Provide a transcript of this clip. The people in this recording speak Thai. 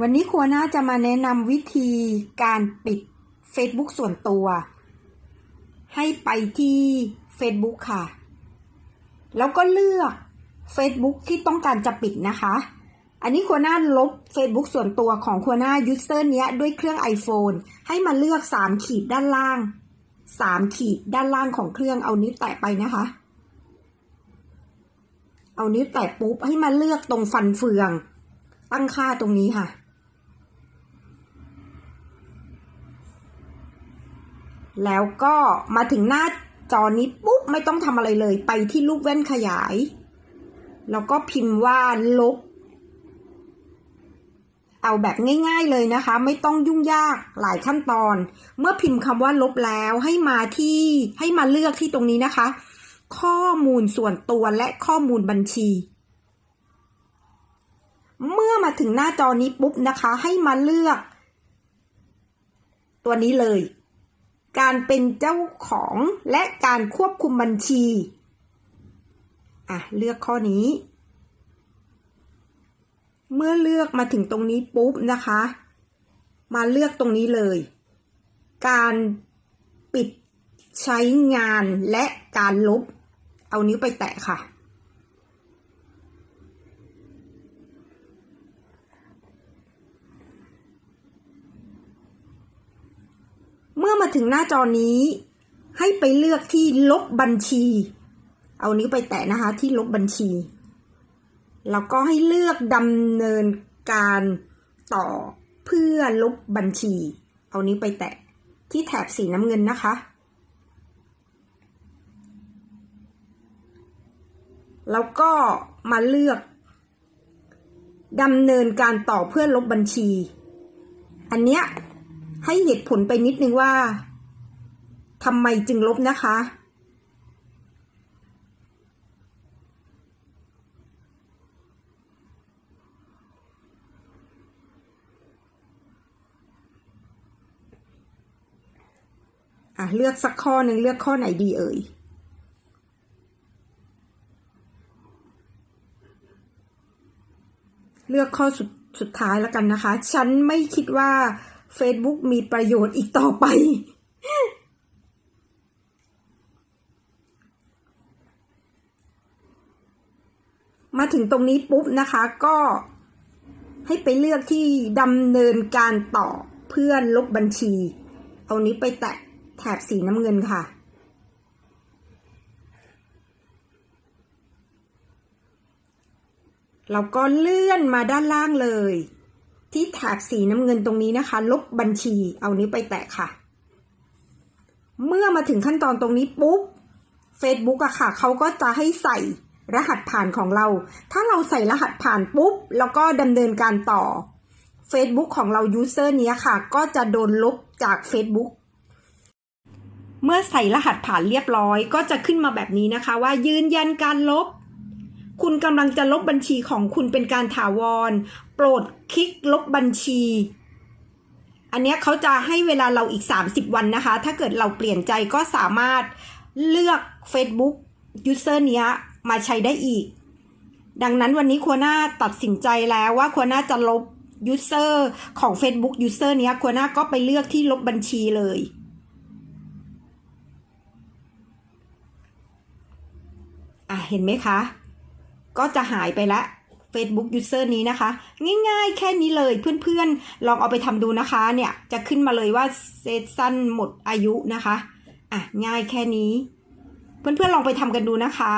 วันนี้ครัวน่าจะมาแนะนำวิธีการปิด Facebook ส่วนตัว ให้ไปที่ Facebook ค่ะ แล้วก็เลือก Facebook ที่ต้องการจะปิดนะคะ อันนี้ครัวน่าลบ Facebook ส่วนตัวของครัวน่ายูเซอร์เนี้ยด้วยเครื่อง iPhone ให้มาเลือก 3 ขีดด้านล่าง 3 ขีดด้านล่างของเครื่องเอานิ้วแตะไปนะคะ เอานิ้วแตะปุ๊บให้มาเลือกตรงฟันเฟือง ตั้งค่าตรงนี้ค่ะ แล้วก็มาถึงหน้าจอนี้ปุ๊บไม่ต้องทำอะไรเลย ไปที่ลูกแว่นขยาย แล้วก็พิมพ์ว่าลบ เอาแบบง่าย ๆเลยนะคะ ไม่ต้องยุ่งยากหลายขั้นตอน เมื่อพิมพ์คำว่าลบแล้วให้มาที่ให้มาเลือกที่ตรงนี้นะคะ ข้อมูลส่วนตัวและข้อมูลบัญชี เมื่อมาถึงหน้าจอนี้ปุ๊บนะคะ ให้มาเลือก ตัวนี้เลย การเป็นเจ้าของและการควบคุมบัญชี อะ เลือกข้อนี้ เมื่อเลือกมาถึงตรงนี้ปุ๊บนะคะ มาเลือกตรงนี้เลย การปิดใช้งานและการลบ เอานิ้วไปแตะค่ะ เมื่อมา ถึงหน้าจอนี้ ให้ไปเลือกที่ลบบัญชี เอานิ้วไปแตะนะคะที่ลบบัญชี แล้วก็ให้เลือกดำเนินการต่อเพื่อลบบัญชี เอานิ้วไปแตะที่แถบสีน้ำเงินนะคะ แล้วก็มาเลือกดำเนินการต่อเพื่อลบบัญชี อันเนี้ยให้เหตุผลไปนิดนึงว่า ทำไมจึงลบนะคะ อะ เลือกสักข้อหนึ่งเลือกข้อไหนดีเอ่ยเลือกข้อสุดสุดท้ายแล้วกันนะคะ ฉันไม่คิดว่า Facebook มีประโยชน์อีกต่อไป มาถึงตรงนี้ปุ๊บนะคะก็ให้ไปเลือกที่ดำเนินการต่อเพื่อลบบัญชี เอานี้ไปแตะแถบสีน้ำเงินค่ะแล้วก็เลื่อนมาด้านล่างเลย ที่แถบสีน้ำเงินตรงนี้นะคะ ลบบัญชี เอานี้ไปแตะค่ะ เมื่อมาถึงขั้นตอนตรงนี้ปุ๊บ Facebook อะค่ะ เขาก็จะให้ใส่ รหัสผ่านของเรา ถ้าเราใส่รหัสผ่านปุ๊บ แล้วก็ดำเนินการต่อ Facebook ของเรา user เนี้ยค่ะ ก็จะโดนลบจาก Facebook เมื่อใส่รหัสผ่านเรียบร้อย ก็จะขึ้นมาแบบนี้นะคะว่ายืนยันการลบ คุณกำลังจะลบบัญชีของคุณเป็นการถาวร โปรดคลิกลบบัญชี อันนี้เขาจะให้เวลาเราอีก 30 วันนะคะ ถ้าเกิดเราเปลี่ยนใจก็สามารถเลือก Facebook User เนี้ย มาใช้ได้อีก ดังนั้นวันนี้ควรน่าตัดสินใจแล้วว่าควรน่าจะลบ User ของ Facebook User เนี้ยควรน่าก็ไปเลือกที่ลบบัญชีเลยอะเห็นไหมคะ ก็จะหายไปละ Facebook User นี้นะคะ ง่ายๆ แค่นี้เลยเพื่อนๆ ลองเอาไปทำดูนะคะเนี่ยจะขึ้นมาเลยว่าเซสชั่นหมดอายุนะคะ อะ ง่ายแค่นี้ เพื่อนๆ ลองไปทำกันดูนะคะ